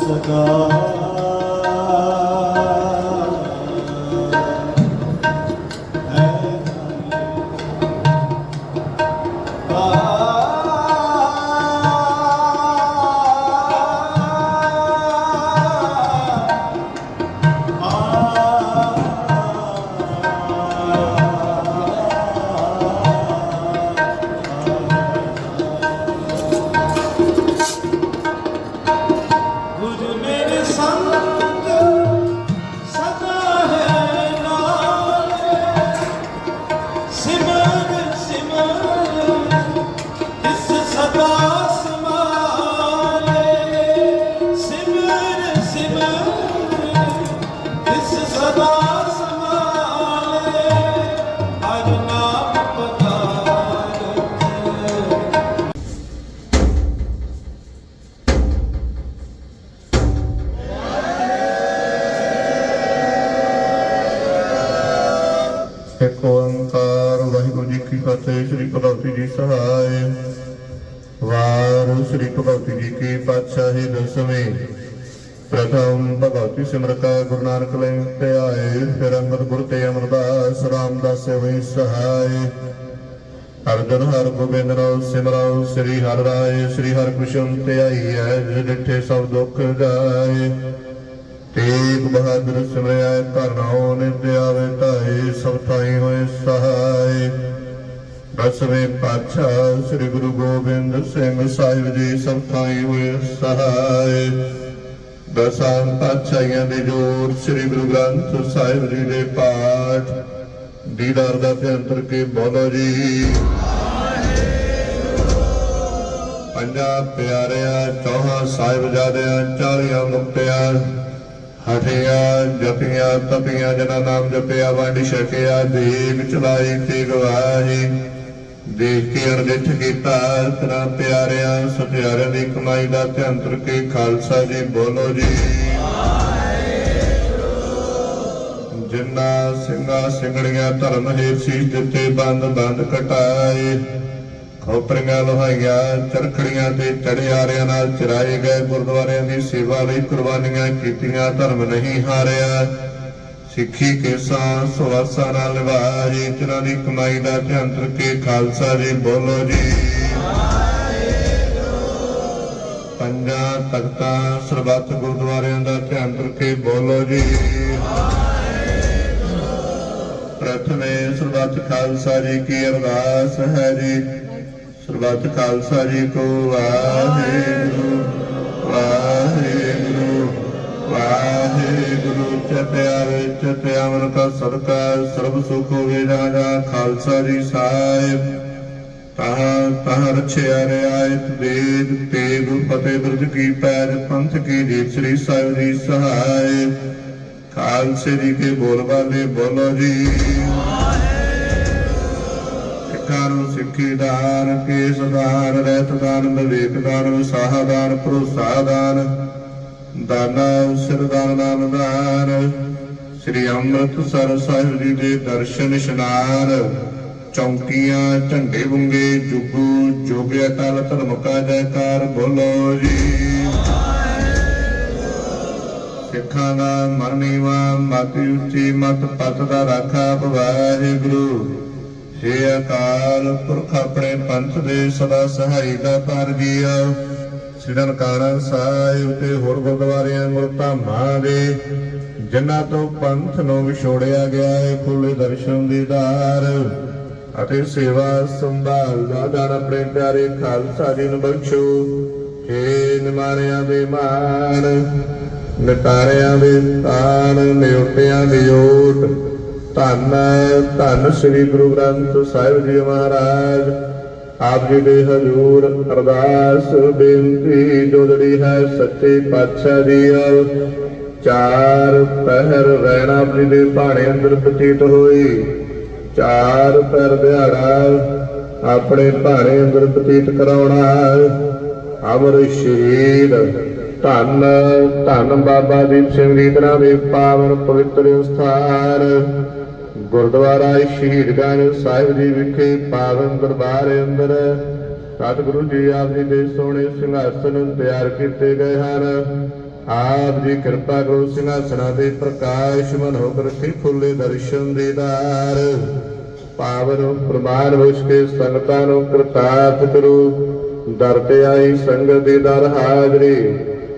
ਸਦਾ ਕੀ ਫਤਿਹ, ਸ੍ਰੀ ਭਗਵਤੀ ਜੀ ਸਹਾਇ ਵਾਰ ਸ੍ਰੀ ਭਗਵਤੀ ਜੀ ਕੀ ਪਾਤਸ਼ਾਹੀ ਦਸਵੇਂ। ਪ੍ਰਥਮ ਭਗਵਤੀ ਸਿਮਰਤਾ ਗੁਰੂ ਨਾਨਕ ਲੈ ਤੇ ਆਏ, ਫਿਰ ਅੰਗਦ ਗੁਰ ਤੇ ਅਮਰਦਾਸ ਰਾਮਦਾਸ ਹੋਈ ਸਹਾਇ ਅਰਜਨ ਹਰ ਗੋਬਿੰਦ ਨਾਮ ਸਿਮਰਾਉ ਸ੍ਰੀ ਹਰਿ ਰਾਏ, ਸ੍ਰੀ ਹਰਿ ਕ੍ਰਿਸ਼ਨ ਤੇ ਆਈ ਹੈ ਜਿਸ ਸਭ ਦੁੱਖ ਜਾਏ। ਤੇਗ ਬਹਾਦਰ ਸਿਮਰਿਆ ਧਰਨਾਉ ਨਿਤ ਦਸਵੇਂ ਪਾਤਸ਼ਾਹ ਸ੍ਰੀ ਗੁਰੂ ਗੋਬਿੰਦ ਸਿੰਘ ਸਾਹਿਬ ਜੀ ਸਭ ਥਾਈ ਹੋਏ ਸਹਾਈ ਦਸਾਂ ਪਾਤਸ਼ਾਹੀਆਂ ਦੇ ਜੋੜ ਸ੍ਰੀ ਗੁਰੂ ਗ੍ਰੰਥ ਸਾਹਿਬ ਜੀ ਦੇ ਪਾਠ। ਦੀਦਾਰ ਦਾ ਭਿਆੰਤਰ ਕੇ ਬੋਲੋ ਜੀ। ਪੰਜਾਂ ਪਿਆਰਿਆਂ, ਚੌਹਾਂ ਸਾਹਿਬਜ਼ਾਦਿਆਂ, ਚਾਲੀਆਂ ਮੁਕਤਿਆਂ, ਹਠਿਆ ਜਪਿਆ ਤਪਿਆ, ਜਨਾ ਨਾਮ ਜਪਿਆ, ਵੰਡ ਛਕਿਆ, ਦੇਗ ਚਲਾਈ ਤੇ ਗਵਾਹੀ। ਦੇਖ ਕੇ ਅਰਦਿਠ ਕੀਤਾ ਤਨਾ ਪਿਆਰਿਆਂ, ਸਤਿਆਰਿਆਂ ਦੀ ਕਮਾਈ ਦਾ ਧਿਆੰਤਰ ਕੇ ਖਾਲਸਾ ਜੀ ਬੋਲੋ ਜੀ। ਜਿੰਨਾ ਸਿੰਘਾਂ ਸਿੰਘੜੀਆਂ ਧਰਮ ਹੈ ਸੀਸ ਦਿੱਤੇ, ਬੰਦ ਬੰਦ ਕਟਾਏ। ਖੋਪਰੀਆਂ ਲੋਹਾਈਆਂ, ਚਰਖੜੀਆਂ ਤੇ ਚੜਿਆਰਿਆਂ ਨਾਲ ਚਰਾਏ ਗਏ, ਗੁਰਦੁਆਰਿਆਂ ਦੀ ਸੇਵਾ ਲਈ ਕੁਰਬਾਨੀਆਂ ਕੀਤੀਆਂ, ਧਰਮ ਨਹੀਂ ਹਾਰਿਆ। ਸਿੱਖੀ ਕੇਸਾਂ, ਸੁਵਾਸਾਂ ਨਾਲ ਨਿਭਾਈ ਜਿਨ੍ਹਾਂ ਦੀ ਕਮਾਈ ਦਾ ਧਿਆਨ ਕੇ ਖਾਲਸਾ ਜੀ, ਬੋਲੋ ਜੀ। ਪੰਜਾਂ ਤਖਤਾਂ, ਸਰਬੱਤ ਗੁਰਦੁਆਰਿਆਂ ਦਾ ਧਿਆਨ ਕੇ, ਬੋਲੋ ਜੀ। ਪ੍ਰਥਮੇ, ਸਰਬੱਤ ਖਾਲਸਾ ਜੀ ਕੀ ਅਰਦਾਸ ਹੈ ਜੀ। ਸਰਬੱਤ ਖਾਲਸਾ ਜੀ ਕੋ ਵਾਹਿਗੁਰੂ ਵਾਹਿਗੁਰੂ। ਵਾਹਿਗੁਰੂ ਚਤਿਆ ਵਿੱਚ ਕਾ ਸਦਕਾ, ਸਰਬ ਸੁਖ ਹੋਵੇ ਰਾਜਾ ਖਾਲਸਾ ਜੀ ਸਾਹਿਬ। ਤਹਾਂ ਤਹਾਂ ਰਛਿਆ ਰਿਆਇਤ ਦੇਦ ਤੇਗ, ਫਤਿਹ ਬਿਰਦ ਕੀ ਪੈਜ ਪੰਥ ਕੀ ਜੀਤ ਸ੍ਰੀ ਸਾਹਿਬ ਜੀ ਸਹਾਇ ਖਾਲਸੇ ਜੀ ਕੇ ਬੋਲ ਬਾਲੇ ਬੋਲੋ ਜੀ। ਸਿੱਖਾਂ ਨੂੰ ਸਿੱਖੀ ਦਾਨ ਕੇਸ ਦਾਨ ਰਹਿਤ ਦਾਨ ਵਿਵੇਕ ਦਾਨ ਵਿਸਾਹ ਦਾਨ ਭਰੋਸਾ ਦਾਨ ਦਾਨਾ ਸਿਰ ਦਾਨ ਸ੍ਰੀ ਅੰਮ੍ਰਿਤਸਰ ਸਾਹਿਬ ਜੀ ਦੇ ਦਰਸ਼ਨ ਇਸ਼ਨਾਨ ਚੌਂਕੀਆਂ, ਝੰਡੇ ਬੁੰਗੇ, ਜੁਗੂ, ਜੋਗਿਆ ਅਕਾਲ ਧਰਮ ਕਾ ਜੈਕਾਰ ਬੋਲੋ ਜੀ। ਸਿੱਖਾਂ ਦਾ ਮਨ ਨੀਵਾ, ਮਤ ਉੱਚੀ, ਮਤ ਪਤ ਦਾ ਰਾਖਾ ਵਾਹਿਗੁਰੂ। ਹੇ ਅਕਾਲ ਪੁਰਖ ਆਪਣੇ ਪੰਥ ਦੇ ਸਦਾ ਸਹਾਈ ਦਾ ਪਰ ਜੀਆ ਸ੍ਰੀ ਨਨਕਾਣਾ ਸਾਹਿਬ ਤੇ ਹੋਰ ਗੁਰਦੁਆਰਿਆਂ ਗੁਰਧਾਮਾਂ ਦੇ ਜਿਨ੍ਹਾਂ ਤੋਂ ਪੰਥ ਨੂੰ ਵਿਛੋੜਿਆ ਗਿਆ ਹੈ ਖੁੱਲੇ ਦਰਸ਼ਨ ਦੀਦਾਰ ਅਤੇ ਸੇਵਾ ਸੰਭਾਲ ਦਾ ਦਾਨ ਆਪਣੇ ਪਿਆਰੇ ਖਾਲਸਾ ਜੀ ਨੂੰ ਬਖਸ਼ੋ। ਏ ਨਿਮਾਰਿਆਂ ਦੇ ਮਾਣ, ਨਟਾਰਿਆਂ ਦੇ ਤਾਣ, ਨਿਉਟਿਆਂ ਦੀ ਓਟ। ਧੰਨ ਧੰਨ ਸ੍ਰੀ ਗੁਰੂ ਗ੍ਰੰਥ ਸਾਹਿਬ ਜੀ ਮਹਾਰਾਜ। ਆਪ ਜੀ ਦੇ ਹਜ਼ੂਰ ਅਰਦਾਸ ਬੇਨਤੀ ਜੋਦੜੀ ਹੈ ਸੱਚੇ ਪਾਤਸ਼ਾਹ ਜੀਓ ਚਾਰ ਪਹਿਰ ਰਹਿਣਾ ਆਪ ਜੀ ਦੇ ਭਾਣੇ ਅੰਦਰ ਬਤੀਤ ਹੋਈ। ਚਾਰ ਪਹਿਰ ਦਿਹਾੜਾ ਆਪਣੇ ਭਾਣੇ ਅੰਦਰ ਬਤੀਤ ਕਰਾਉਣਾ। ਅਮਰ ਸ਼ਹੀਦ, ਧੰਨ ਧੰਨ ਬਾਬਾ ਦੀਪ ਸਿੰਘ ਜੀ ਦੇ ਦੇ ਪਾਵਨ ਪਵਿੱਤਰ ਸਥਾਨ ਗੁਰਦੁਆਰਾ ਸ਼ਹੀਦਗੰਜ ਸਾਹਿਬ ਜੀ ਵਿਖੇ ਪਾਵਨ ਦਰਬਾਰ ਅੰਦਰ ਸਤਿਗੁਰੂ ਜੀ ਆਪ ਜੀ ਦੇ ਸੋਹਣੇ ਸਿੰਘਾਸਨ ਤਿਆਰ ਕੀਤੇ ਗਏ ਹਨ। ਆਪ ਜੀ ਕਿਰਪਾ ਕਰੋ ਸਿੰਘਾਸਨਾਂ ਦੇ ਪ੍ਰਕਾਸ਼ ਮਨ ਹੋ ਰੱਖੀ ਫੁੱਲੇ ਦਰਸ਼ਨ ਦੀਦਾਰ ਪਾਵਨ ਪ੍ਰਮਾਨ ਵਿਸ਼ ਕੇ ਸੰਗਤਾਂ ਨੂੰ ਕਰਤਾਰਥ ਕਰੋ। ਦਰ ਤੇ ਆਈ ਸੰਗਤ ਦੀ ਦਰ ਹਾਜ਼ਰੀ।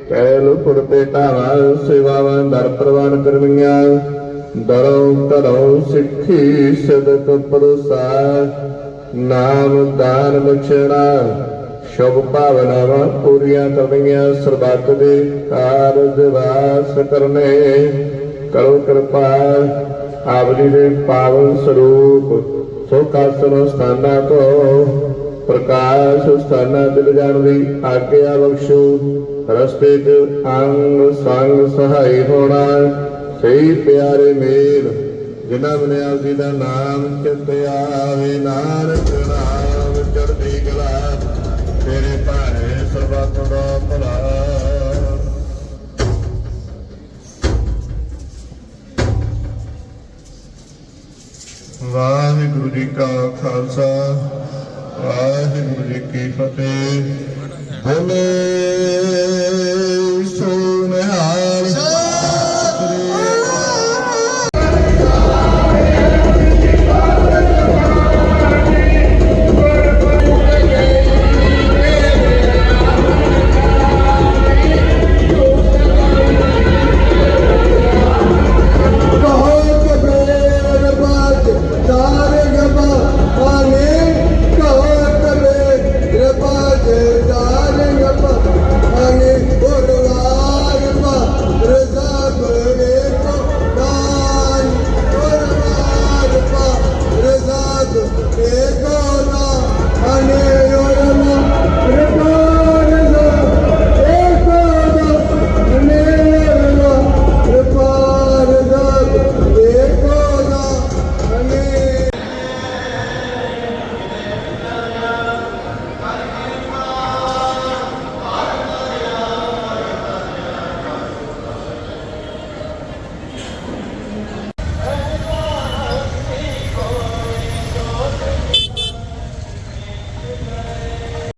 ਕਹਿ ਪੁਰ ਤੇ ਢਾਵਾ ਸੇਵਾਵਾਂ ਦਰ ਪ੍ਰਵਾਨ ਕਰਮੀਆਂ ਦਰੋਂ ਕਰੋ ਸਿੱਖੀ ਸਦਕ ਪਰਸਾਰ, ਨਾਮ ਦਾਨ ਬਖਸ਼ਣਾ, ਸ਼ੁਭ ਭਾਵਨਾਵਾਂ ਪੂਰੀਆਂ ਕਰਨੀਆਂ ਸਰਬੱਤ ਦੇ ਕਾਰਜ ਵਾਸ ਕਰਨੇ। ਕਰੋ ਕਿਰਪਾ ਆਪ ਦੇ ਪਾਵਨ ਸਰੂਪ ਸੋ ਕਾਸਨ ਸਥਾਨਾਂ ਤੋਂ ਪ੍ਰਕਾਸ਼ ਸਥਾਨਾਂ ਦਿਲ ਜਾਣ ਦੀ ਆਗਿਆ ਬਖਸ਼ੋ। ਰਸਤੇ 'ਚ ਅੰਗ ਸੰਗ ਸਹਾਈ ਹੋਣਾ ਸਹੀ ਪਿਆਰੇ ਮੇਲ, ਜਿਨ੍ਹਾਂ ਮਨੇ ਦਾ ਨਾਮ ਚਿਤ ਆਵੇ, ਨਾਨਕ ਨਾਮ ਚੜ੍ਹਦੀ ਕਲਾ, ਤੇਰੇ ਭਾਣੇ ਸਰਬੱਤ ਦਾ ਭਲਾ। ਵਾਹਿਗੁਰੂ ਜੀ ਕਾ ਖਾਲਸਾ, ਵਾਹਿਗੁਰੂ ਜੀ ਕੀ ਫਤਿਹ। ਬੋਲੇ